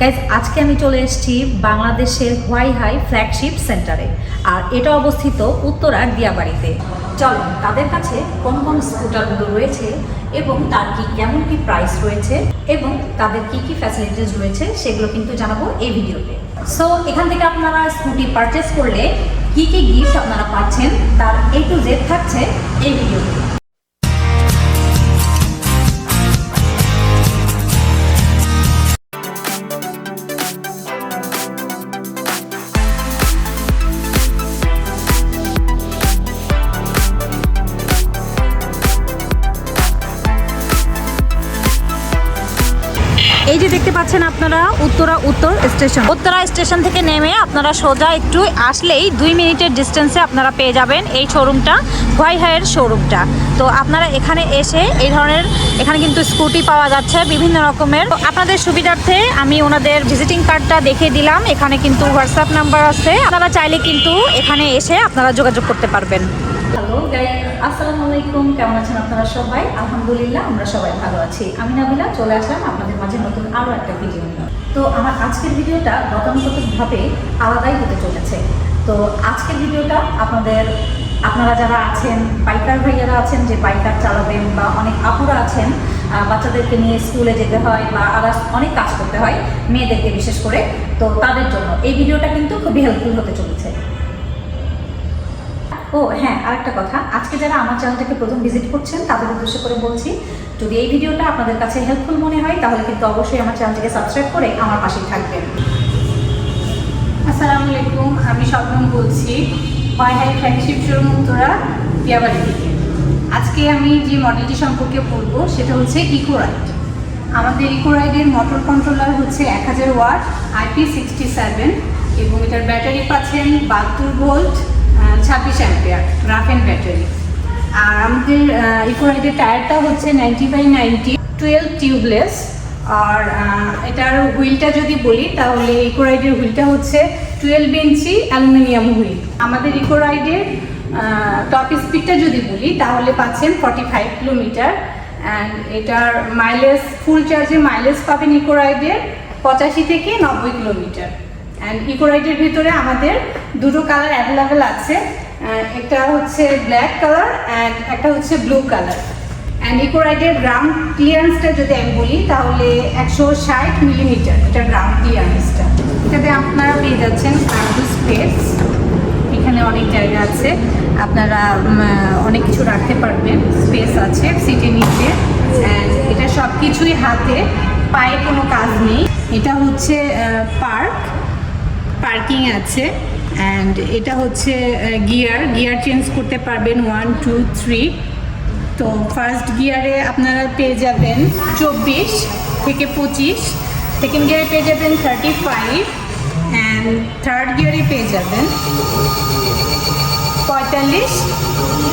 Guys আজকে আমি চলে এসেছি বাংলাদেশের হোয়াই হাই ফ্ল্যাগশিপ সেন্টারে আর এটা অবস্থিত উত্তরার দিয়াবাড়িতে। চলো, তাদের কাছে কোন কোন স্কুটারগুলো রয়েছে এবং তার কি কেমন কি প্রাইস রয়েছে এবং তাদের কি কি ফ্যাসিলিটিস রয়েছে সেগুলো কিন্তু জানাব এই ভিডিওতে। সো এখান থেকে আপনারা স্কুটি পারচেস করলে কি কি গিফট আপনারা পাচ্ছেন তার এ টু জেড থাকছে এই ভিডিওতে। পাচ্ছেন আপনারা উত্তরা উত্তর স্টেশন। উত্তরা স্টেশন থেকে নেমে আপনারা সোজা একটু আসলেই দুই মিনিটের ডিস্টেন্সে আপনারা পেয়ে যাবেন এই শোরুমটা হোয়াই হাইয়ের শোরুমটা তো আপনারা এখানে এসে এই ধরনের এখানে কিন্তু স্কুটি পাওয়া যাচ্ছে বিভিন্ন রকমের। আপনাদের সুবিধার্থে আমি ওনাদের ভিজিটিং কার্ডটা দেখিয়ে দিলাম। এখানে কিন্তু হোয়াটসঅ্যাপ নাম্বার আছে। আপনারা চাইলে কিন্তু এখানে এসে আপনারা যোগাযোগ করতে পারবেন। হ্যালো আসসালামু আলাইকুম। কেমন আছেন আপনারা সবাই? আলহামদুলিল্লাহ, আমরা সবাই ভালো আছি। আমি নাবিলা, চলে আসলাম আপনাদের মাঝে নতুন আরও একটা ভিডিও নিয়ে। তো আমার আজকের ভিডিওটা গতানুগতিকভাবে আলাদাই হতে চলেছে। তো আজকের ভিডিওটা আপনাদের আপনারা যারা আছেন বাইকার ভাইয়ারা আছেন, যে বাইকার চালাবেন বা অনেক আপুরা আছেন বাচ্চাদেরকে নিয়ে স্কুলে যেতে হয় বা আদার্স অনেক কাজ করতে হয়, মেয়েদেরকে বিশেষ করে, তো তাদের জন্য এই ভিডিওটা কিন্তু খুবই হেল্পফুল হতে চলেছে। ও হ্যাঁ আরেকটা কথা। আজকে যারা আমার চ্যানেলটাকে প্রথম ভিজিট করছেন, তাদের উদ্দেশ্য করে বলছি, যদি এই ভিডিওটা আপনাদের কাছে হেল্পফুল মনে হয়, তাহলে কিন্তু অবশ্যই আমার চ্যানেলটিকে সাবস্ক্রাইব করে আমার পাশেই থাকবেন। আসসালামু আলাইকুম, আমি শবনম বলছি। ওয়াই হাই ফ্ল্যাগশিপ শোরুম উত্তরা পিয়াবাড়ি থেকে। আজকে আমি যে মডেলটি সম্পর্কে বলব, সেটা হচ্ছে ইকো রাইড আমাদের ইকো রাইডের মোটর কন্ট্রোলার হচ্ছে এক হাজার ওয়াট আইপি সিক্সটি সেভেন এবং এটার ব্যাটারি পাচ্ছেন বাহাত্তর ভোল্ট ছাব্বিশ অ্যাম্পিয়ার গ্রাফেন ব্যাটারি আর আমাদের ইকো রাইডের টায়ারটা হচ্ছে ninety by ninety twelve tubeless আর এটার হুইলটা যদি বলি, তাহলে ইকো রাইডের হুইলটা হচ্ছে টুয়েলভ ইঞ্চি অ্যালুমিনিয়াম হুইল। আমাদের ইকো রাইডের টপ স্পিডটা যদি বলি, তাহলে পাচ্ছেন ফর্টি ফাইভ কিলোমিটার অ্যান্ড এটার মাইলেজ ফুল চার্জে মাইলেজ পাবেন ইকো রাইডের পঁচাশি থেকে নব্বই কিলোমিটার অ্যান্ড ইকো রাইডের ভিতরে আমাদের দুটো কালার অ্যাভেলেবেল আছে। একটা হচ্ছে ব্ল্যাক কালার অ্যান্ড একটা হচ্ছে ব্লু কালার অ্যান্ড ইকোরাইডের গ্রাউন্ড ক্লিয়ারেন্সটা যদি আমি বলি, তাহলে একশো ষাট মিলিমিটার এটা গ্রাউন্ড ক্লিয়ারেন্সটা এটাতে আপনারা পেয়ে যাচ্ছেন কার্গো স্পেস এখানে অনেক জায়গা আছে। আপনারা অনেক কিছু রাখতে পারবেন। স্পেস আছে সিটের নিচে। এটা সব কিছুই হাতে। পায়ে কোনো কাজ নেই। এটা হচ্ছে পার্ক। পার্কিং আছে। অ্যান্ড এটা হচ্ছে গিয়ার। গিয়ার চেঞ্জ করতে পারবেন ওয়ান টু থ্রি তো ফার্স্ট গিয়ারে আপনারা পেয়ে যাবেন চব্বিশ থেকে পঁচিশ। সেকেন্ড গিয়ারে পেয়ে যাবেন থার্টি ফাইভ অ্যান্ড থার্ড গিয়ারে পেয়ে যাবেন পঁয়তাল্লিশ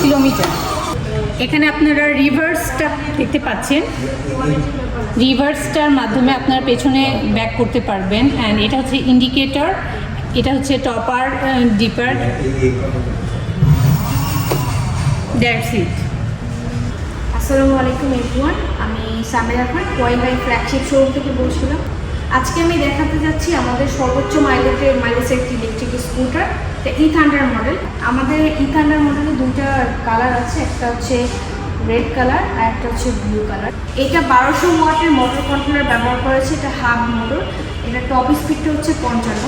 কিলোমিটার। এখানে আপনারা রিভার্সটা দেখতে পাচ্ছেন। রিভার্সটার মাধ্যমে আপনারা পেছনে ব্যাক করতে পারবেন। অ্যান্ড এটা হচ্ছে ইন্ডিকেটর এটা হচ্ছে টপার ডিপার দ্যাটস ইট আসসালামু আলাইকুম এভরিওয়ান আমি Samira Khan Y by flagship showroom থেকে বলছিলাম। আজকে আমি দেখাতে যাচ্ছি আমাদের সর্বোচ্চ মাইলেজের মাইলেজের একটি ইলেকট্রিক স্কুটার এটা ই থান্ডার মডেল আমাদের ই থান্ডার মডেলে দুইটা কালার আছে, একটা হচ্ছে রেড কালার আর একটা হচ্ছে ব্লু কালার এটা বারোশো ওয়াটের মোটর কন্ট্রোলার ব্যবহার করেছে এটা হাব মোটর এটা টপ স্পিডটা হচ্ছে পঞ্চান্ন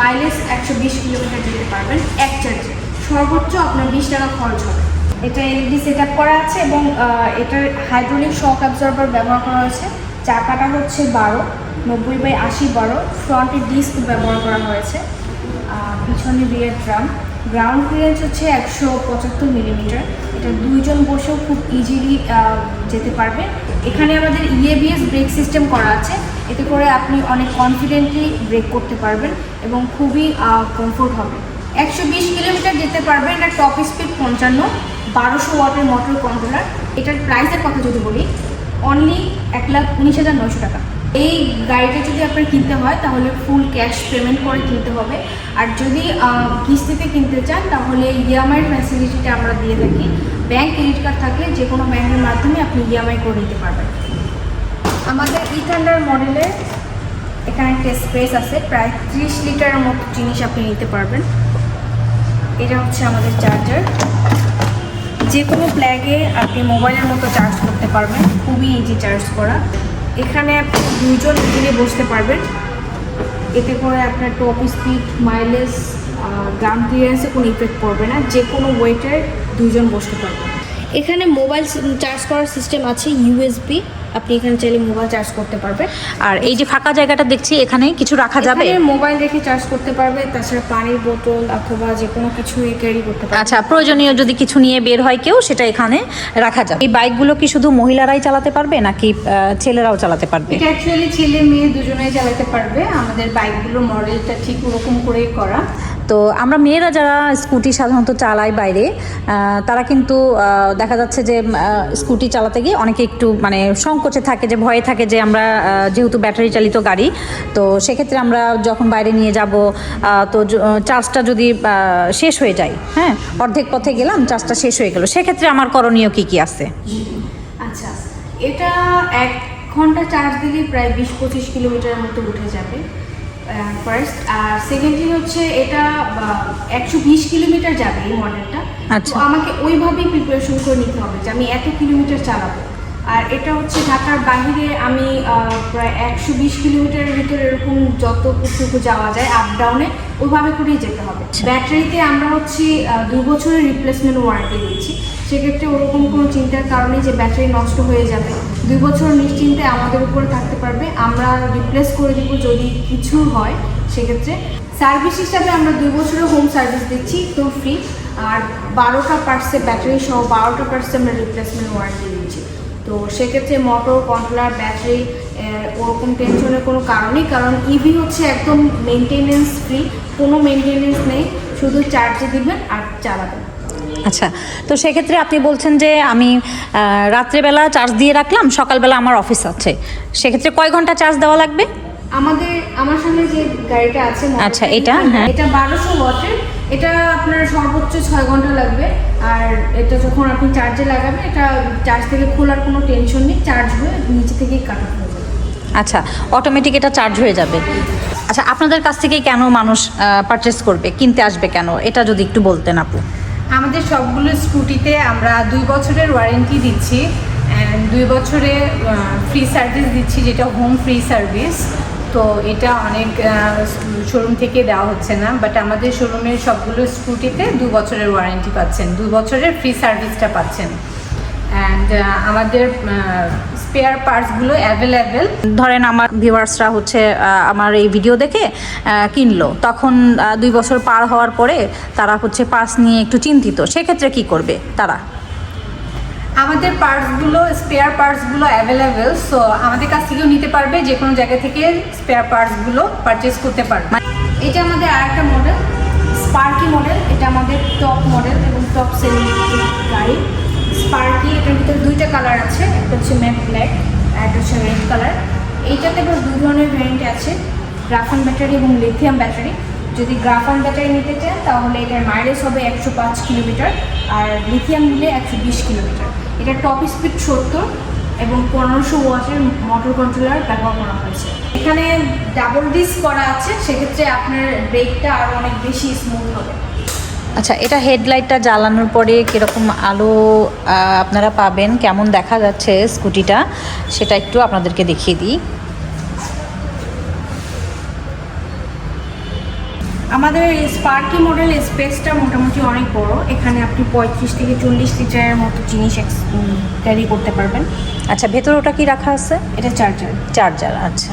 মাইলেজ একশো বিশ কিলোমিটার যেতে পারবেন, এক চার্জে সর্বোচ্চ আপনার বিশ টাকা খরচ হবে। এটা এলইডি সেট আপ করা আছে এবং এটার হাইড্রোলিক শক অ্যাবজর্বার ব্যবহার করা হয়েছে, চাকাটা হচ্ছে বারো। নব্বই বাই আশি বারো ফ্রন্টে ডিস্ক ব্যবহার করা হয়েছে। পিছনে রিয়ার ড্রাম। গ্রাউন্ড ক্লিয়ারেন্স হচ্ছে একশো পঁচাত্তর মিলিমিটার। এটা দুইজন বসেও খুব ইজিলি যেতে পারবে। এখানে আমাদের ইএবিএস ব্রেক সিস্টেম করা আছে। এতে করে আপনি অনেক কনফিডেন্টলি ব্রেক করতে পারবেন এবং খুবই কমফোর্ট হবে। একশো বিশ কিলোমিটার যেতে পারবেন এটা টপ স্পিড পঞ্চান্ন, বারোশো ওয়াটের মোটর কন্ট্রোলার এটার প্রাইসের কথা যদি বলি অনলি এক লাখ উনিশ হাজার নয়শো টাকা। এই গাড়িটা যদি আপনার কিনতে হয়, তাহলে ফুল ক্যাশ পেমেন্ট করে কিনতে হবে। আর যদি কিস্তিতে কিনতে চান, তাহলে ইএমআই ফ্যাসিলিটিটা আমরা দিয়ে থাকি। ব্যাংক ক্রেডিট কার্ড থাকলে যে কোনো ব্যাংকের মাধ্যমে আপনি ইএমআই করে নিতে পারবেন। আমাদের ই থান্ডার মডেলের এখানে একটা স্পেস আছে। প্রায় ত্রিশ লিটারের মতো জিনিস আপনি নিতে পারবেন। এটা হচ্ছে আমাদের চার্জার যে কোনো প্ল্যাগে আপনি মোবাইলের মতো চার্জ করতে পারবেন। খুবই ইজি চার্জ করা। এখানে আপনি দুজন মিলে বসতে পারবেন। এতে করে আপনার টপ স্পিড মাইলেজ গ্রাম ক্লিয়ারেন্সে কোনো ইফেক্ট পড়বে না। যে কোনো ওয়েটে দুজন বসতে পারবেন। এখানে মোবাইল চার্জ করার সিস্টেম আছে ইউএসবি আপনি এখানে চাইলে মোবাইল চার্জ করতে পারবেন আর এই যে ফাঁকা জায়গাটা দেখছি এখানে কিছু রাখা যাবে? মোবাইল রেখে চার্জ করতে পারবে তাছাড়া পানির বোতল অথবা যে কোনো কিছু ক্যারি করতে পারবে। আচ্ছা প্রয়োজনীয় যদি কিছু নিয়ে বের হয় কেউ সেটা এখানে রাখা যাবে। এই বাইকগুলো কি শুধু মহিলারাই চালাতে পারবে নাকি ছেলেরাও চালাতে পারবে? এটা অ্যাকচুয়ালি ছেলে মেয়ে দুজনেই চালাতে পারবে। আমাদের বাইকগুলো মডেলটা ঠিক ওরকম করেই করা। তো আমরা মেয়েরা যারা স্কুটি সাধারণত চালায় বাইরে তারা কিন্তু দেখা যাচ্ছে যে স্কুটি চালাতে গিয়ে অনেকে একটু মানে সংকোচে থাকে, যে ভয়ে থাকে যে আমরা যেহেতু ব্যাটারি চালিত গাড়ি, তো সেক্ষেত্রে আমরা যখন বাইরে নিয়ে যাব তো চার্জটা যদি শেষ হয়ে যায় হ্যাঁ অর্ধেক পথে গেলাম চার্জটা শেষ হয়ে গেল। সেক্ষেত্রে আমার করণীয় কি কি আছে? আচ্ছা এটা এক ঘণ্টা চার্জ দিলে প্রায় বিশ পঁচিশ কিলোমিটারের মতো উঠে যাবে। ফার্স্ট আর সেকেন্ডলি হচ্ছে এটা একশো বিশ কিলোমিটার যাবে এই মডেলটা আচ্ছা। তো আমাকে ওইভাবেই প্রিপারেশন করে নিতে হবে যে আমি এত কিলোমিটার চালাবো আর এটা হচ্ছে ঢাকার বাইরে আমি প্রায় একশো বিশ কিলোমিটারের ভিতরে এরকম যতটুকু যাওয়া যায় আপ ডাউনে ওইভাবে করেই যেতে হবে। ব্যাটারিতে আমরা হচ্ছে দু বছরের রিপ্লেসমেন্ট ওয়ারেন্টি দিচ্ছি সেক্ষেত্রে ওরকম কোনো চিন্তার কারণে যে ব্যাটারি নষ্ট হয়ে যাবে। দুই বছর নিশ্চিন্তে আমাদের উপরে থাকতে পারবে। আমরা রিপ্লেস করে দেবো যদি কিছু হয়, সেক্ষেত্রে। সার্ভিস হিসাবে আমরা দুই বছরের হোম সার্ভিস দিচ্ছি তো ফ্রি আর বারোটা পার্টসে ব্যাটারি সহ বারোটা পার্টসে আমরা রিপ্লেসমেন্ট ওয়ারেন্টি তো সেক্ষেত্রে মোটর কন্ট্রোলার ব্যাটারি ওরকম টেনশনের কোনো কারণই কারণ ইভি হচ্ছে একদম মেনটেনেন্স ফ্রি কোনো মেনটেনেন্স নেই, শুধু চার্জে দিবেন আর চালাবেন। আচ্ছা তো সেক্ষেত্রে আপনি বলছেন যে আমি রাত্রেবেলা চার্জ দিয়ে রাখলাম, সকালবেলা আমার অফিস আছে। সেক্ষেত্রে কয় ঘণ্টা চার্জ দেওয়া লাগবে? আমাদের আমার সামনে যে গাড়িটা আছে আচ্ছা, এটা, হ্যাঁ। এটা বারোশো ওয়াটের। এটা আপনার সর্বোচ্চ ছয় ঘণ্টা লাগবে। আর এটা যখন আপনি চার্জে লাগাবেন এটা চার্জ থেকে খোলার কোনো টেনশন নেই চার্জ হয়ে নিচে থেকেই কাটা হয়ে যাবে। আচ্ছা অটোমেটিক এটা চার্জ হয়ে যাবে। আচ্ছা আপনাদের কাছ থেকে কেন মানুষ পারচেস করবে কিনতে আসবে কেন? এটা যদি একটু বলতেন আপু। আমাদের সবগুলো স্কুটিতে আমরা দুই বছরের ওয়ারেন্টি দিচ্ছি অ্যান্ড দুই বছরে ফ্রি সার্ভিস দিচ্ছি যেটা হোম ফ্রি সার্ভিস তো এটা অনেক শোরুম থেকে দেওয়া হচ্ছে না বাট আমাদের শোরুমের সবগুলো স্কুটিতে দু বছরের ওয়ারেন্টি পাচ্ছেন, দু বছরের ফ্রি সার্ভিসটা পাচ্ছেন। অ্যান্ড আমাদের স্পেয়ার পার্টসগুলো অ্যাভেলেবেল ধরেন আমার ভিউয়ার্সরা হচ্ছে আমার এই ভিডিও দেখে কিনলো, তখন দুই বছর পার হওয়ার পরে তারা হচ্ছে পাস নিয়ে একটু চিন্তিত, সেক্ষেত্রে কি করবে তারা? আমাদের পার্টসগুলো স্পেয়ার পার্টসগুলো অ্যাভেলেবেল সো আমাদের কাছ থেকেও নিতে পারবে যে কোনো জায়গা থেকে স্পেয়ার পার্টসগুলো পারচেস করতে পারবে। এটা আমাদের আর একটা মডেল স্পার্কি মডেল এটা আমাদের টপ মডেল এবং টপ সেলিং গাড়ি। স্পার্কি এটার ভিতরে দুইটা কালার আছে, একটা হচ্ছে ম্যাট ব্ল্যাক আর একটা হচ্ছে রেড কালার এইটাতে এবার দু ধরনের ভ্যারিয়েন্ট আছে গ্রাফান ব্যাটারি এবং লিথিয়াম ব্যাটারি যদি গ্রাফান ব্যাটারি নিতে চান, তাহলে এটার মাইলেজ হবে একশো পাঁচ কিলোমিটার, আর লিথিয়াম নিলে একশো বিশ কিলোমিটার। এটা টপ স্পিড সত্তর এবং পনেরোশো ওয়াটের মোটর কন্ট্রোলার ব্যবহার করা হয়েছে। এখানে ডাবল ডিস্ক করা আছে, সেক্ষেত্রে আপনার ব্রেকটা আরও অনেক বেশি স্মুথ হবে। আচ্ছা এটা হেডলাইটটা জ্বালানোর পরে কীরকম আলো আপনারা পাবেন? কেমন দেখা যাচ্ছে স্কুটিটা সেটা একটু আপনাদেরকে দেখিয়ে দিই। আমাদের স্পার্কি মডেল স্পেসটা মোটামুটি অনেক বড়। এখানে আপনি পঁয়ত্রিশ থেকে চল্লিশ লিটারের মতো জিনিস ক্যারি করতে পারবেন। আচ্ছা ভেতরে ওটা কি রাখা আছে? এটা চার্জার চার্জার আচ্ছা।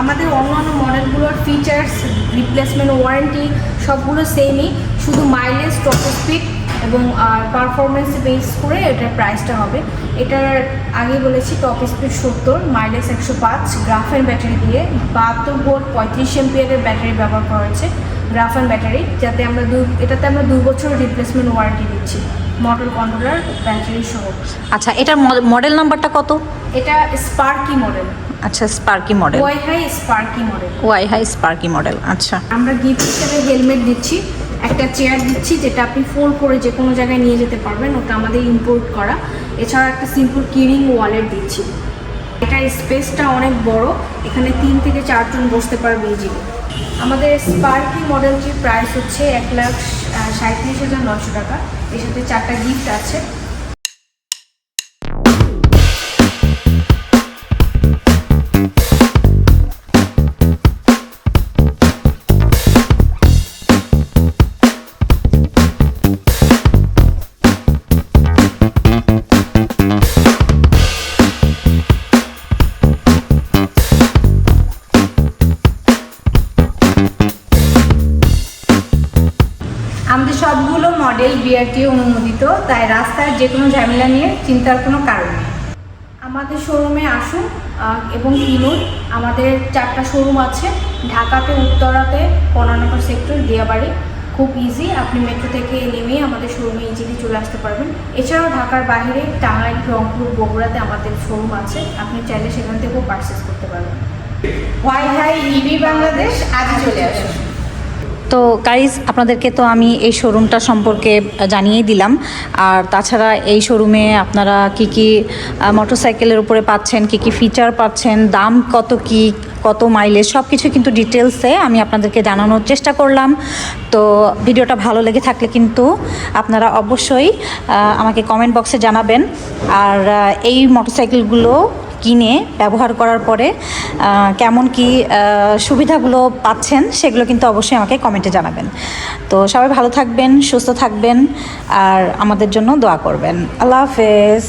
আমাদের অন্যান্য মডেলগুলোর ফিচার্স রিপ্লেসমেন্ট ওয়ারেন্টি সবগুলো সেমই শুধু মাইলেজ টপ স্পিড এবং পারফরমেন্স বেস করে এটার প্রাইসটা হবে। এটার আগে বলেছি টপ স্পিড সত্তর মাইলেজ একশো পাঁচ গ্রাফেন ব্যাটারি দিয়ে বাহাত্তর ভোল্ট পঁয়ত্রিশ এমপিয়ারের ব্যাটারি ব্যবহার করা হয়েছে গ্রাফেন ব্যাটারি যাতে আমরা দু এটাতে আমরা দু বছর রিপ্লেসমেন্ট ওয়ারেন্টি দিচ্ছি মোটর কন্ট্রোলার ব্যাটারি সহ। আচ্ছা এটার মডেল নাম্বারটা কত? এটা স্পার্কি মডেল আচ্ছা Sparky model Y high Sparky model Y high Sparky model আচ্ছা। আমরা গিফট হিসেবে হেলমেট দিচ্ছি একটা চেয়ার দিচ্ছি যেটা আপনি ফোল্ড করে যে কোনো জায়গায় নিয়ে যেতে পারবেন, ওটা আমাদের ইম্পোর্ট করা। এছাড়া একটা সিম্পল কিরিং ওয়ালেট দিচ্ছি। এটার স্পেসটা অনেক বড়, এখানে তিন থেকে চারজন বসতে পারবে ইজিলি আমাদের স্পার্কি মডেলটির প্রাইস হচ্ছে এক লাখ সাঁত্রিশ হাজার নশো টাকা। এর সাথে চারটা গিফট আছে। যে কোনো ঝামেলা নিয়ে চিন্তার কোনো কারণ নেই। আমাদের শোরুমে আসুন এবং কিনুন। আমাদের চারটা শোরুম আছে, ঢাকাতে, উত্তরাতে পনেরো নম্বর সেক্টর দিয়াবাড়ি। খুব ইজি আপনি মেট্রো থেকে নেমে আমাদের শোরুমে ইজিলি চলে আসতে পারবেন। এছাড়াও ঢাকার বাইরে, টাঙ্গাইল, রংপুর, বগুড়াতে আমাদের শোরুম আছে। আপনি চাইলে সেখান থেকেও পারচেস করতে পারবেন। ওয়াই হাই ইবি বাংলাদেশ আজই চলে আসুন। তো গাইজ আপনাদেরকে তো আমি এই শোরুমটা সম্পর্কে জানিয়েই দিলাম। আর তাছাড়া এই শোরুমে আপনারা কি কি মোটরসাইকেলের উপরে পাচ্ছেন, কি কি ফিচার পাচ্ছেন, দাম কত কি, কত মাইলেজ সব কিছু কিন্তু ডিটেলসে আমি আপনাদেরকে জানানোর চেষ্টা করলাম। তো ভিডিওটা ভালো লেগে থাকলে কিন্তু আপনারা অবশ্যই আমাকে কমেন্ট বক্সে জানাবেন। আর এই মোটরসাইকেলগুলো কিনে ব্যবহার করার পরে কেমন কি সুবিধাগুলো পাচ্ছেন সেগুলো কিন্তু অবশ্যই আমাকে কমেন্টে জানাবেন। তো সবাই ভালো থাকবেন, সুস্থ থাকবেন, আর আমাদের জন্য দোয়া করবেন। আল্লাহ হাফেজ।